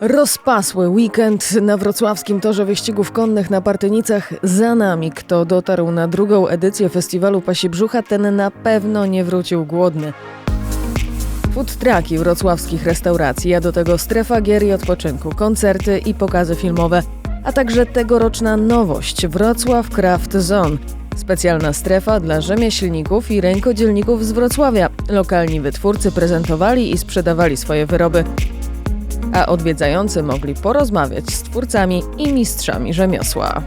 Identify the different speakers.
Speaker 1: Rozpasły weekend na wrocławskim torze wyścigów konnych na Partynicach za nami. Kto dotarł na drugą edycję festiwalu Pasi Brzucha, ten na pewno nie wrócił głodny. Food trucki wrocławskich restauracji, a do tego strefa gier i odpoczynku, koncerty i pokazy filmowe, a także tegoroczna nowość Wrocław Craft Zone. Specjalna strefa dla rzemieślników i rękodzielników z Wrocławia. Lokalni wytwórcy prezentowali i sprzedawali swoje wyroby, a odwiedzający mogli porozmawiać z twórcami i mistrzami rzemiosła.